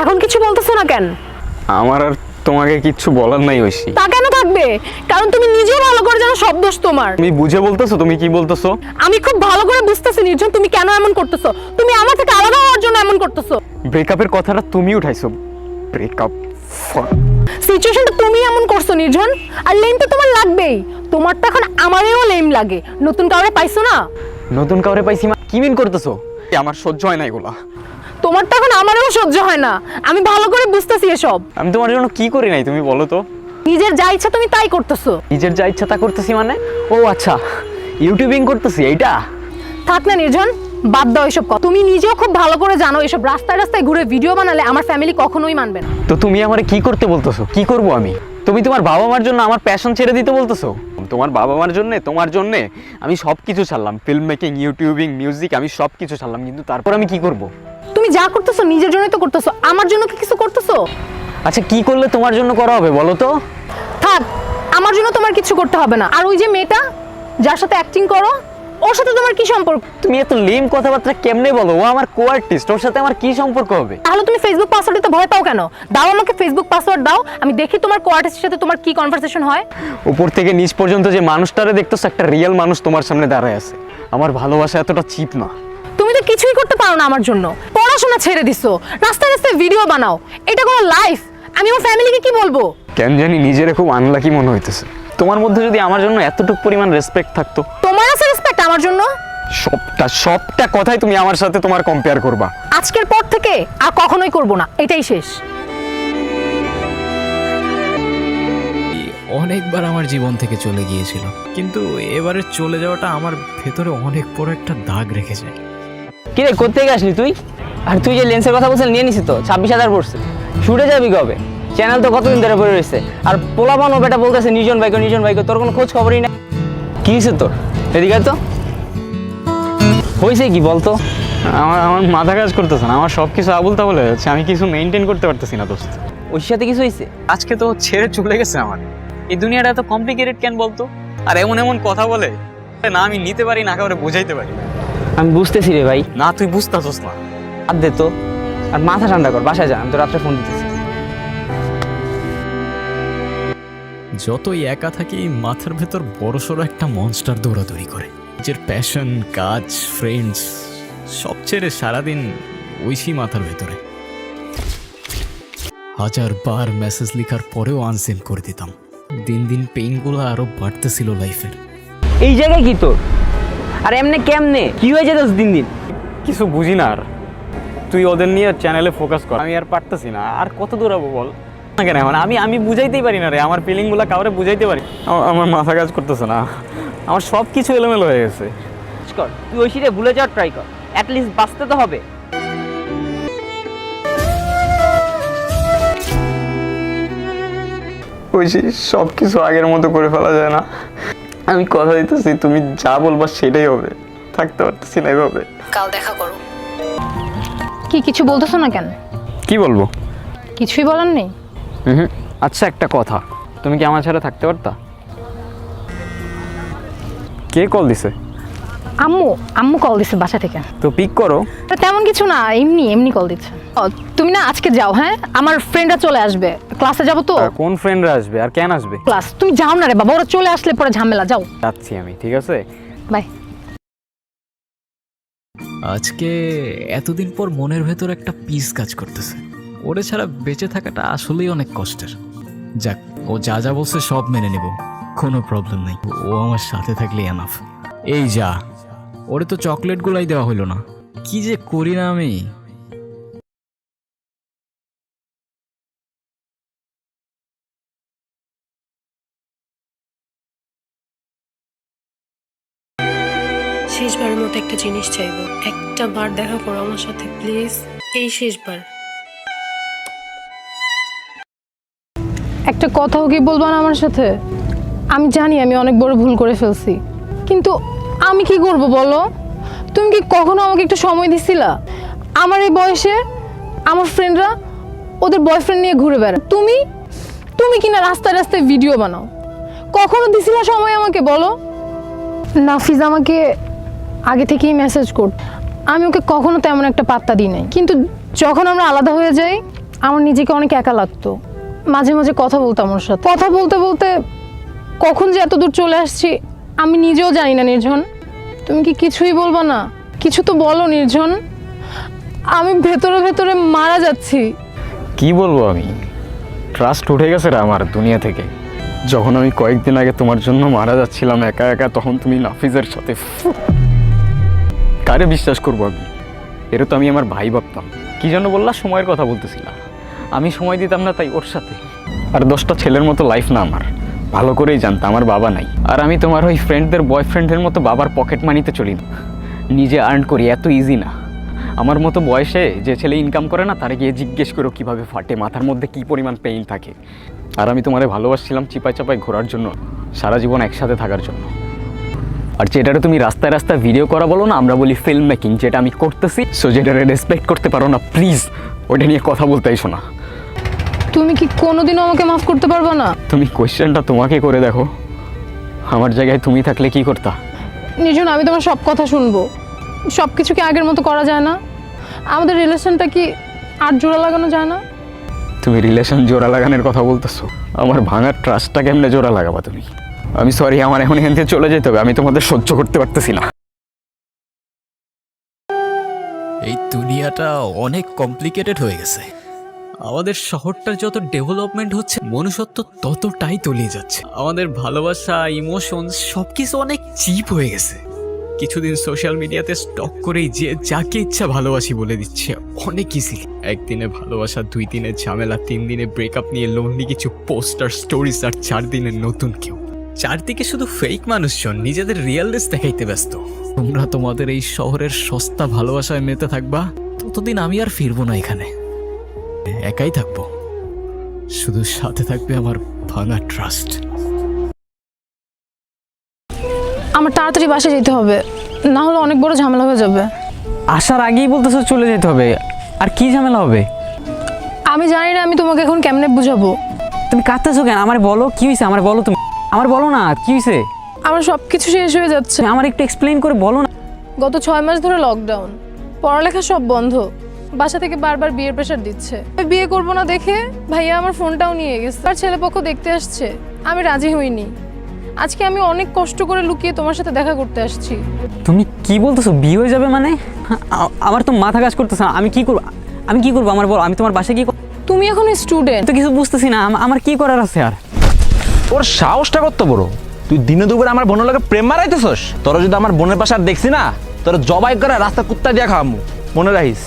এখন কিছু বলতেছো না কেন? আমার আর তোমাকে কিচ্ছু বলার নাই ঐশী। তা কেন থাকবে? কারণ তুমি নিজেও ভালো করে জানো সব দোষ তোমার। তুমি বুঝে বলতেছো তুমি কি বলতেছো? আমি খুব ভালো করে বুঝতেছি নির্জন তুমি কেন এমন করতেছো? তুমি আমার থেকে আলাদা হওয়ার জন্য এমন করতেছো। ব্রেকআপের কথাটা তুমি উঠাইছো। ব্রেকআপ সিচুয়েশনটা তুমি এমন করছ নির্জন। আর লেম তো তোমার লাগবেই। তোমার তো এখন আমারও লেম লাগে। নতুন কাউরে পাইছো না? নতুন কাউরে পাইছি মা কি মিন করতেছো? আমার সহ্য হয় না এগুলা। তোমার তো এখন আমারও সহ্য হয় না। আমি ভালো করে বুঝতেছি এসব। আমি তোমার জন্য কি করি নাই তুমি বলো তো। নিজের যা ইচ্ছা তুমি তাই করতেছো। নিজের যা ইচ্ছা তা করতেছি মানে? ও আচ্ছা ইউটিউবিং করতেছি এইটা? থাক না নির্জন বাদ দাও এসব কথা। তুমি নিজেও খুব ভালো করে জানো এসব রাস্তায় রাস্তায় ঘুরে ভিডিও বানালে আমার ফ্যামিলি কখনোই মানবে না। তো তুমি আমারে কি করতে বলতেছো? কি করব আমি? তুমি তোমার বাবা মার জন্য আমার প্যাশন ছেড়ে দিতে বলতেছো? তোমার বাবা মার জন্য তোমার জন্য আমি সব কিছু ছাড়লাম। ফিল্ম মেকিং ইউটিউবিং মিউজিক আমি সব কিছু ছাড়লাম কিন্তু তারপর আমি কি করব? তুমি যা করতেছো নিজের জন্যই তো করতেছো আমার জন্য কি কিছু করতেছো? আচ্ছা কি করলে তোমার জন্য করা হবে বলো তো? থাক আমার জন্য তোমার কিছু করতে হবে না। আর ওই যে মেয়েটা যার সাথে অ্যাক্টিং করো ওর সাথে তোমার কি সম্পর্ক? তুমি এত লিম কথাবার্তা কেমনে বলো? ও আমার কো আর্টিস্ট ওর সাথে আমার কি সম্পর্ক হবে? তাহলে তুমি ফেসবুক পাসওয়ার্ড দিতে ভয় পাও কেন? দাও আমাকে ফেসবুক পাসওয়ার্ড দাও আমি দেখি তোমার কোয়ার্টিস্টের সাথে তোমার কি কনভারসেশন হয়। উপর থেকে নিচ পর্যন্ত যে মানুষটারে দেখতেছো একটা রিয়েল মানুষ তোমার সামনে দাঁড়ায় আছে। আমার ভালোবাসা এতটা চিপ না। কিছুই করতে পারো না আমার জন্য। পড়াশোনা ছেড়ে দিছো রাস্তায় রাস্তায় ভিডিও বানাও এটা কোনো লাইফ আমি আমার ফ্যামিলিকে কি বলব? কেন জানি নিজেরে খুব আনলাকি মনে হইতেছে। তোমার মধ্যে যদি আমার জন্য এতটুকু পরিমাণ রেসপেক্ট থাকতো। তোমার আছে রেসপেক্ট আমার জন্য? সবটা সবটা কথাই তুমি আমার সাথে তোমার কম্পেয়ার করবা। আজকের পর থেকে আর কখনোই করব না এটাই শেষ। অনেকবার আমার জীবন থেকে চলে গিয়েছিল কিন্তু এবারে চলে যাওয়াটা আমার ভেতরে অনেক বড় একটা দাগ রেখেছে। যায় কিরে কোথেকে আসলি তুই? আর তুই যে লেন্সের কথা বলছিস নিয়ে নিছিস তো ছাব্বিশ হাজার পড়ছে। শুটে যাবি কবে? চ্যানেল তো কতদিন ধরে পড়ে রয়েছে? আর পোলাপানো বেটা বলতেছে নিজন ভাইকে নিজন ভাইকে তোর কোনো খোঁজ খবরই না কি তোর? এদিকে তো। হয়েছে কি বলতো? আমার আমার মাথা কাজ করতেছে না আমার সব কিছু আবুল তাবুল হয়ে যাচ্ছে আমি কিছু মেনটেন করতে পারতেছি না দোস্ত। ওই সাথে কিছু হয়েছে? আজকে তো ছেড়ে চলে গেছে আমার। এই দুনিয়াটা এত কমপ্লিকেটেড কেন বলতো? আর এমন এমন কথা বলে না আমি নিতে পারি না কাউরে বোঝাইতে পারি। না। আমি বুঝতেছি রে ভাই। না তুই বুঝতেছস না। আর দে তো। আর মাথা ঠান্ডা কর বাসায় যা আমি তো রাত্রে ফোন দিতেছি। যতই একা থাকি মাথার ভেতর বড়সড় একটা মনস্টার দৌড়াদৌড়ি করে নিজের প্যাশন কাজ ফ্রেন্ডস সব ছেড়ে সারাদিন ঐশী মাথার ভেতরে। হাজার বার মেসেজ লেখার পরেও আনসেন্ড করে দিতাম। দিন দিন পেইনগুলো আরও বাড়তেছিল লাইফের এই জায়গায় কি তোর? আর এমনি কেমনে? কি হয়ে যেত দিন দিন? কিছু বুঝি না আর। তুই ওদের নিয়ে চ্যানেলে ফোকাস কর। আমি আর পারতেছি না। আর কত দূরাবো বল? না কেন মানে আমি আমি বুঝাইতেই পারি না রে। আমার ফিলিংগুলো কাউরে বুঝাইতে পারি? আমার- আমার মাথা কাজ করতেছে না। আমার সব কিছু এলোমেলো হয়ে গেছে। কর তুই ঐশীরে ভুলে যাওয়ার ট্রাই কর। অ্যাটলিস্ট বাঁচতে তো হবে। ওই সব কিছু আগের মতো করে ফেলা যায় না। আমি কথা দিতেছি তুমি যা বলবা সেটাই হবে। থাকতে পারতেছি না এভাবে। কাল দেখা করো। কি কিছু বলতেছো না কেন? কি বলব? কিছুই বলার নেই? হুম আচ্ছা একটা কথা। তুমি কি আমার ছাড়া থাকতে পারতা? কে কল দিছে? আম্মু আম্মু কল দিছে বাসা থেকে। তো পিক করো। তা তেমন কিছু না এমনি এমনি কল দিচ্ছে। ও, তুমি না আজকে যাও হ্যাঁ? আমার ফ্রেন্ডরা চলে আসবে। ক্লাসে যাব তো? আর কোন ফ্রেন্ডরা আসবে? আর কেন আসবে? ক্লাস তুমি যাও না রে বাবা ওরা চলে আসলে পরে ঝামেলা যাও। যাচ্ছি আমি ঠিক আছে? বাই আজকে এতদিন পর মনের ভেতর একটা পিস কাজ করতেছে। ওরে ছাড়া বেঁচে থাকাটা আসলেই অনেক কষ্টের। যাক ও যা যা বলছে সব মেনে নেব কোনো প্রবলেম নেই। ও আমার সাথে থাকলে এনাফ এই যা। ওরে তো চকলেটগুলাই দেওয়া হলো না। কি যে করি না আমি? শেষবারের মতো একটা জিনিস চাইব। একটা বার দেখা করো আমার সাথে প্লিজ। এই শেষবার। একটা কথাও কি বলব না আমার সাথে? আমি জানি আমি অনেক বড় ভুল করে ফেলছি। কিন্তু আমি কি করব বলো? তুমি কি কখনো আমাকে একটু সময় দিছিলা? আমার এই বয়সে আমার ফ্রেন্ডরা ওদের বয়ফ্রেন্ড নিয়ে ঘুরে বেড়ায়। তুমি? তুমি কিনা রাস্তায় রাস্তায় ভিডিও বানাও। কখনো দিছিলা সময় আমাকে বলো? নাফিজ আমাকে আগে থেকেই মেসেজ কর। আমি ওকে কখনো তেমন একটা পাত্তা দিই নাই। কিন্তু যখন আমরা আলাদা হয়ে যাই, আমার নিজেকে অনেক একা লাগতো। মাঝে মাঝে কথা বলতাম ওর সাথে। কথা বলতে বলতে কখন যে এত দূর চলে আসছি, আমি নিজেও জানি না নির্ঝন। তুমি কি কিছুই বলব না? কিছু তো বলো নির্জন। আমি ভেতরে ভেতরে মারা যাচ্ছি। কি বলব আমি? ট্রাস্ট উঠে গেছে রে আমার দুনিয়া থেকে। যখন আমি কয়েকদিন আগে তোমার জন্য মারা যাচ্ছিলাম একা একা, তখন তুমি নাফিজের সাথে কারে বিশ্বাস করব আমি? এটা তো আমি আমার ভাই ভাবতাম। কি জন্য বললা, সময়ের কথা বলতেছিলাম আমি সময় দিতাম না তাই ওর সাথে। আর দশটা ছেলের মতো লাইফ না আমার। ভালো করেই জানতাম, আমার বাবা নাই। আর আমি তোমার ওই ফ্রেন্ডদের বয়ফ্রেন্ডের মতো বাবার পকেট মানিতে চলি না। নিজে আর্ন করি, এত ইজি না। আমার মতো বয়সে যে ছেলে ইনকাম করে না, তারে গিয়ে জিজ্ঞেস করো কীভাবে ফাটে, মাথার মধ্যে কি পরিমাণ পেইন থাকে। আর আমি তোমারে ভালোবাসছিলাম চিপাই চাপাই ঘোরার জন্য, সারা জীবন একসাথে থাকার জন্য। আর যেটারে তুমি রাস্তায় রাস্তায় ভিডিও করা বলো না, আমরা বলি ফিল্ম মেকিং যেটা আমি করতেছি। সো যেটারে রেসপেক্ট করতে পারো না প্লিজ ওইটা নিয়ে কথা বলতে এসো না তুমি কি কোনোদিনও আমাকে মাফ করতে পারবে না? তুমি কোয়েশ্চেনটা তোমাকে করে দেখো। আমার জায়গায় তুমি থাকলে কি করতা? নির্জন আমি তোমার সব কথা শুনব। সব কিছু কি আগের মতো করা যায় না? আমাদের রিলেশনটা কি আর জোড়া লাগানো যায় না? তুমি রিলেশন জোড়া লাগানোর কথা বলতেছো। আমার ভাঙার ট্রাস্টটা কেমনে জোড়া লাগাবা তুমি? আমি সরি আমার এখন এখান থেকে চলে যেতে হবে। আমি তোমাদের সহ্য করতে পারতেছি না। এই দুনিয়াটা অনেক কমপ্লিকেটেড হয়ে গেছে। আমাদের শহরটার যত ডেভেলপমেন্ট হচ্ছে, মনুষ্যত্ব ততটাই তলিয়ে যাচ্ছে। আমাদের ভালোবাসা ইমোশন সবকিছু অনেক চিপ হয়ে গেছে। কিছুদিন সোশ্যাল মিডিয়াতে স্টক করেই যে যাকে ইচ্ছা ভালোবাসি বলে দিচ্ছে, অনেক ইজিলি একদিনে ভালোবাসা দুই দিনে ঝামেলা তিন দিনে ব্রেকআপ নিয়ে লোনলি কিছু পোস্টার স্টোরিজ আর চার দিনে নতুন কেউ। চারদিকে শুধু ফেক মানুষজন, নিজেদের রিয়েলনেস দেখাইতে ব্যস্ত। তোমরা তোমাদের এই শহরের সস্তা ভালোবাসায় মেতে থাকবা, ততদিন আমি আর ফিরবো না এখানে। একাই থাকব। শুধু সাথে থাকবে আমার ভাঙা ট্রাস্ট আমার তাড়াতাড়ি বাসায় যেতে হবে না হলে অনেক বড় ঝামেলা হয়ে যাবে। আসার আগেই বলতেছো চলে যেতে হবে আর কি ঝামেলা হবে? আমি জানি না আমি তোমাকে এখন কেমনে বুঝাবো। তুমি কাঁদতেছো কেন? আমার বলো কি হয়েছে? আমার বলো তুমি। আমার বলো না কি হয়েছে? আমার সব কিছু শেষ হয়ে যাচ্ছে। আমার একটু এক্সপ্লেন করে বলো না। গত ছয় মাস ধরে লকডাউন পড়ালেখা সব বন্ধ। বাসা থেকে বারবার বিয়ের প্রেশার দিচ্ছে। বিয়ে করব না দেখে ভাইয়া আমার ফোনটাও নিয়ে গেছে। আর ছেলেপক্ষ দেখতে আসছে। আমি রাজি হইনি। আজকে আমি অনেক কষ্ট করে লুকিয়ে তোমার সাথে দেখা করতে আসছি। তুমি কি বলতেছো? বিয়ে হয়ে যাবে মানে? আমার তো মাথা কাজ করতেছে না। আমি কি করব আমি কি করব? আমার বলো আমি তোমার বাসায় কি করব? তুমি এখন স্টুডেন্ট তো কিছু বুঝতেছি না। আমার কি করার আছে আর? ওর সাহসটা কত বড়? তুই দিনে দুপুরে আমার বোনের লোকে প্রেম মারাইতেছস? তোরা যদি আমার বোনের পাশে আর দেখছি না তোর জবাই করে রাস্তা কুত্তা দিয়া খাওয়ামু। মনে রাখিস।